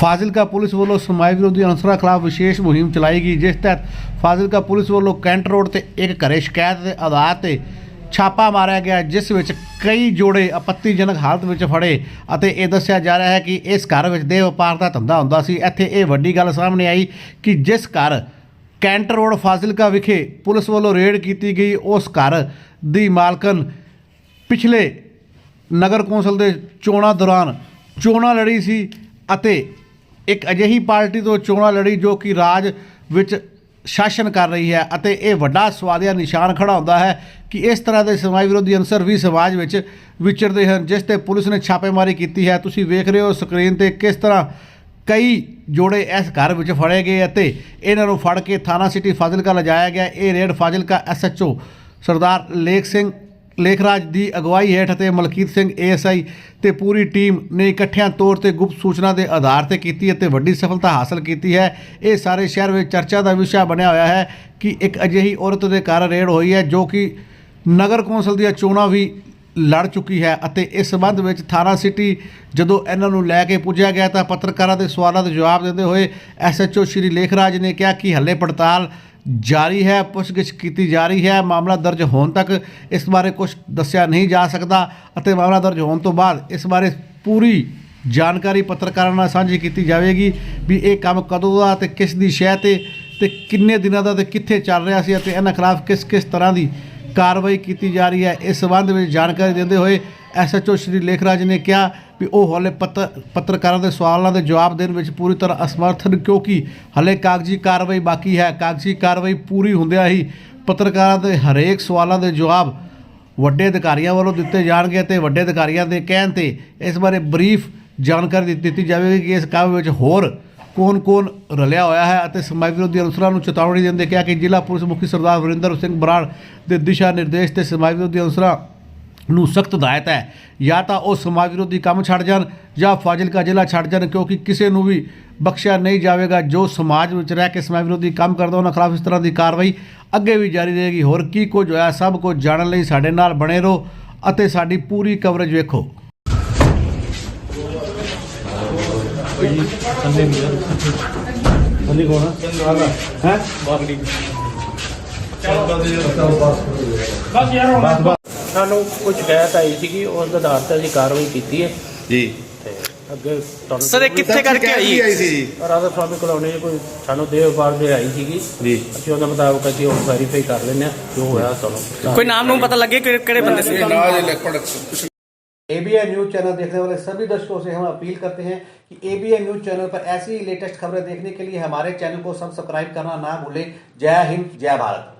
Fazilka police ਵੱਲੋਂ ਸਮਾਜ ਵਿਰੋਧੀ ਅਨਸਰਾਂ ਖਿਲਾਫ ਵਿਸ਼ੇਸ਼ ਮੁਹਿੰਮ ਚਲਾਈ ਗਈ, ਜਿਸ ਤਹਿਤ ਫਾਜ਼ਿਲਕਾ ਪੁਲਿਸ ਵੱਲੋਂ ਕੈਂਟ ਰੋਡ ਤੇ ਇੱਕ ਘਰੇ ਸ਼ਿਕਾਇਤ ਦੇ ਆਧਾਰ ਤੇ ਛਾਪਾ ਮਾਰਿਆ ਗਿਆ, ਜਿਸ ਵਿੱਚ ਕਈ ਜੋੜੇ ਆਪੱਤੀਜਨਕ ਹਾਲਤ ਵਿੱਚ ਫੜੇ ਅਤੇ ਇਹ ਦੱਸਿਆ ਜਾ ਰਿਹਾ ਹੈ ਕਿ ਇਸ ਘਰ ਵਿੱਚ ਦੇਹ ਵਪਾਰ ਦਾ ਧੰਦਾ ਹੁੰਦਾ ਸੀ। ਇੱਥੇ ਇਹ ਵੱਡੀ ਗੱਲ ਸਾਹਮਣੇ ਆਈ ਕਿ ਜਿਸ ਘਰ ਕੈਂਟ ਰੋਡ ਫਾਜ਼ਿਲਕਾ ਵਿਖੇ ਪੁਲਿਸ ਵੱਲੋਂ ਰੇਡ ਕੀਤੀ ਗਈ, ਉਸ ਘਰ ਦੀ ਮਾਲਕਨ ਪਿਛਲੇ ਨਗਰ ਕੌਂਸਲ ਦੇ ਚੋਣਾਂ ਦੌਰਾਨ ਚੋਣਾਂ ਲੜੀ ਸੀ ਅਤੇ ਇੱਕ ਅਜਿਹੀ ਪਾਰਟੀ ਤੋਂ ਚੋਣਾਂ ਲੜੀ ਜੋ ਕਿ ਰਾਜ ਵਿੱਚ ਸ਼ਾਸਨ ਕਰ ਰਹੀ ਹੈ ਅਤੇ ਇਹ ਵੱਡਾ ਸਵਾਦਿਆ ਨਿਸ਼ਾਨ ਖੜਾ ਹੁੰਦਾ ਹੈ ਕਿ ਇਸ ਤਰ੍ਹਾਂ ਦੇ ਸਮਾਜ ਵਿਰੋਧੀ ਅੰਸਰ ਵੀ ਸਮਾਜ ਵਿੱਚ ਵਿਚਰਦੇ ਹਨ, ਜਿਸ ਤੇ ਪੁਲਿਸ ਨੇ ਛਾਪੇਮਾਰੀ ਕੀਤੀ ਹੈ। ਤੁਸੀਂ ਵੇਖ ਰਹੇ ਹੋ ਸਕਰੀਨ ਤੇ ਕਿਸ ਤਰ੍ਹਾਂ ਕਈ ਜੋੜੇ ਇਸ ਘਰ ਵਿੱਚ ਫੜੇ ਗਏ ਅਤੇ ਇਹਨਾਂ ਨੂੰ ਫੜ ਕੇ ਥਾਣਾ ਸਿਟੀ ਫਾਜ਼ਿਲਕਾ ਲਿਜਾਇਆ ਗਿਆ। ਇਹ ਰੇਡ ਫਾਜ਼ਿਲਕਾ ਐਸਐਚਓ ਸਰਦਾਰ ਲੇਖ ਸਿੰਘ ਲੇਖਰਾਜ ਦੀ ਅਗਵਾਈ ਹੇਠ ਅਤੇ ਮਲਕੀਤ ਸਿੰਘ ਏਐਸਆਈ ਤੇ ਪੂਰੀ ਟੀਮ ਨੇ ਇਕੱਠਿਆਂ ਤੌਰ ਤੇ ਗੁਪਤ ਸੂਚਨਾ ਦੇ ਆਧਾਰ ਤੇ ਕੀਤੀ ਅਤੇ ਵੱਡੀ ਸਫਲਤਾ ਹਾਸਲ ਕੀਤੀ ਹੈ। ਇਹ ਸਾਰੇ ਸ਼ਹਿਰ ਵਿੱਚ ਚਰਚਾ ਦਾ ਵਿਸ਼ਾ ਬਣਿਆ ਹੋਇਆ ਹੈ ਕਿ ਇੱਕ ਅਜਿਹੀ ਔਰਤ ਦੇ ਘਰ ਰੇਡ ਹੋਈ ਹੈ ਜੋ ਕਿ ਨਗਰ ਕੌਂਸਲ ਦੀਆਂ ਚੋਣਾਂ ਵੀ ਲੜ ਚੁੱਕੀ ਹੈ ਅਤੇ ਇਸ ਸੰਬੰਧ ਵਿੱਚ ਥਾਣਾ ਸਿਟੀ ਜਦੋਂ ਇਹਨਾਂ ਨੂੰ ਲੈ ਕੇ ਪੁੱਜਿਆ ਗਿਆ ਤਾਂ ਪੱਤਰਕਾਰਾਂ ਦੇ ਸਵਾਲਾਂ ਦੇ ਜਵਾਬ ਦਿੰਦੇ ਹੋਏ ਐਸਐਚਓ ਸ਼੍ਰੀ ਲੇਖਰਾਜ ਨੇ ਕਿਹਾ ਕਿ ਹੱਲੇ ਪੜਤਾਲ ਜਾਰੀ ਹੈ, ਪੁੱਛਗਿੱਛ ਕੀਤੀ ਜਾ ਰਹੀ ਹੈ। ਮਾਮਲਾ ਦਰਜ ਹੋਣ ਤੱਕ ਇਸ ਬਾਰੇ ਕੁਝ ਦੱਸਿਆ ਨਹੀਂ ਜਾ ਸਕਦਾ ਅਤੇ ਮਾਮਲਾ ਦਰਜ ਹੋਣ ਤੋਂ ਬਾਅਦ ਇਸ ਬਾਰੇ ਪੂਰੀ ਜਾਣਕਾਰੀ ਪੱਤਰਕਾਰਾਂ ਨਾਲ ਸਾਂਝੀ ਕੀਤੀ ਜਾਵੇਗੀ ਵੀ ਇਹ ਕੰਮ ਕਦੋਂ ਦਾ ਤੇ ਕਿਸ ਦੀ ਸ਼ਹਿ ਤੇ ਤੇ ਕਿੰਨੇ ਦਿਨਾਂ ਦਾ ਤੇ ਕਿੱਥੇ ਚੱਲ ਰਿਹਾ ਸੀ ਅਤੇ ਇਹਨਾਂ ਖਿਲਾਫ ਕਿਸ ਕਿਸ ਤਰ੍ਹਾਂ ਦੀ ਕਾਰਵਾਈ ਕੀਤੀ ਜਾ ਰਹੀ ਹੈ, ਇਸ ਸੰਬੰਧ ਵਿੱਚ ਜਾਣਕਾਰੀ ਦਿੰਦੇ ਹੋਏ ਐਸਐਚਓ ਸ਼੍ਰੀ ਲੇਖਰਾਜ ਨੇ ਕਿਹਾ ਵੀ ਉਹ ਹਾਲੇ ਪੱਤਰ ਪੱਤਰਕਾਰਾਂ ਦੇ ਸਵਾਲਾਂ ਦੇ ਜਵਾਬ ਦੇਣ ਵਿੱਚ ਪੂਰੀ ਤਰ੍ਹਾਂ ਅਸਮਰਥ ਕਿਉਂਕਿ ਹਾਲੇ ਕਾਗਜ਼ੀ ਕਾਰਵਾਈ ਬਾਕੀ ਹੈ। ਕਾਗਜ਼ੀ ਕਾਰਵਾਈ ਪੂਰੀ ਹੁੰਦਿਆਂ ਹੀ ਪੱਤਰਕਾਰਾਂ ਦੇ ਹਰੇਕ ਸਵਾਲਾਂ ਦੇ ਜਵਾਬ ਵੱਡੇ ਅਧਿਕਾਰੀਆਂ ਵੱਲੋਂ ਦਿੱਤੇ ਜਾਣਗੇ ਤੇ ਵੱਡੇ ਅਧਿਕਾਰੀਆਂ ਦੇ ਕਹਿਣ ਤੇ ਇਸ ਬਾਰੇ ਬਰੀਫ ਜਾਣਕਾਰੀ ਦਿੱਤੀ- ਦਿੱਤੀ ਜਾਵੇਗੀ ਕਿ ਇਸ ਕੰਮ ਵਿੱਚ ਹੋਰ ਕੌਣ-ਕੌਣ ਰਲਿਆ ਹੋਇਆ ਹੈ ਅਤੇ ਸਮਾਜ ਵਿਰੋਧੀ ਅਨਸਰਾਂ ਨੂੰ ਚੇਤਾਵਨੀ ਦਿੰਦੇ ਕਿਹਾ ਕਿ ਜ਼ਿਲ੍ਹਾ ਪੁਲਿਸ ਮੁਖੀ ਸਰਦਾਰ ਵਰਿੰਦਰ ਸਿੰਘ ਬਰਾੜ ਦੇ ਦਿਸ਼ਾ ਨਿਰਦੇਸ਼ ਤੇ ਸਮਾਜ ਵਿਰੋਧੀ ਅਨਸਰਾਂ ਨੂੰ ਸਖਤ ਹਦਾਇਤ ਹੈ। ਜਾਂ ਤਾਂ ਉਹ ਸਮਾਜ ਵਿਰੋਧੀ ਕੰਮ ਛੱਡ ਜਾਣ ਜਾਂ ਫਾਜ਼ਿਲਕਾ ਜ਼ਿਲ੍ਹਾ ਛੱਡ ਜਾਣ ਕਿਉਂਕਿ ਕਿਸੇ ਨੂੰ ਵੀ ਬਖਸ਼ਿਆ ਨਹੀਂ ਜਾਵੇਗਾ। ਜੋ ਸਮਾਜ ਵਿੱਚ ਰਹਿ ਕੇ ਸਮਾਜ ਵਿਰੋਧੀ ਕੰਮ ਕਰਦਾ ਉਹਨਾਂ ਖਿਲਾਫ ਇਸ ਤਰ੍ਹਾਂ ਦੀ ਕਾਰਵਾਈ ਅੱਗੇ ਵੀ ਜਾਰੀ ਰਹੇਗੀ। ਹੋਰ ਕੀ ਕੁਝ ਹੋਇਆ ਸਭ ਕੁਝ ਜਾਣਨ ਲਈ ਸਾਡੇ ਨਾਲ ਬਣੇ ਰਹੋ ਅਤੇ ਸਾਡੀ ਪੂਰੀ ਕਵਰੇਜ ਵੇਖੋ। ਸੰਨੀ ਕੋਣ ਹੈ ਸਾਨੂੰ ਕੁਝ ਸ਼ਿਕਾਇਤ ਆਈ ਸੀਗੀ ਉਸ ਦੇ ਆਧਾਰ ਤੇ ਅਸੀਂ ਕਾਰਵਾਈ ਕੀਤੀ ਹੈ ਜੀ ਤੇ ਅੱਗੇ ਤੁਹਾਨੂੰ ਸਰ ਇਹ ਕਿੱਥੇ ਕਰਕੇ ਆਈ ਆਈ ਸੀ ਜੀ ਰਾਧਾ ਸਵਾਮੀ ਕਲੋਨੀ 'ਚ ਕੋਈ ਸਾਨੂੰ ਦੇਹ ਵਪਾਰ ਦੇ ਆਈ ਸੀਗੀ ਜੀ ਅਸੀਂ ਉਹਦੇ ਮੁਤਾਬਕ ਅਸੀਂ ਹੁਣ ਵੈਰੀਫਾਈ ਕਰ ਲੈਂਦੇ ਹਾਂ ਜੋ ਹੋਇਆ ਤੁਹਾਨੂੰ ਕੋਈ ਨਾਮ ਨੂੰ ਪਤਾ ਲੱਗੇ ਕਿ ਕਿਹੜੇ ਬੰਦੇ ਸੀ Naaz electronics ABN news channel देखने वाले सभी दर्शकों से हम अपील करते हैं कि एबीएन न्यूज चैनल पर ऐसी ही लेटेस्ट खबरें देखने के लिए हमारे चैनल को सब्सक्राइब करना ना भूलें जय हिंद जय भारत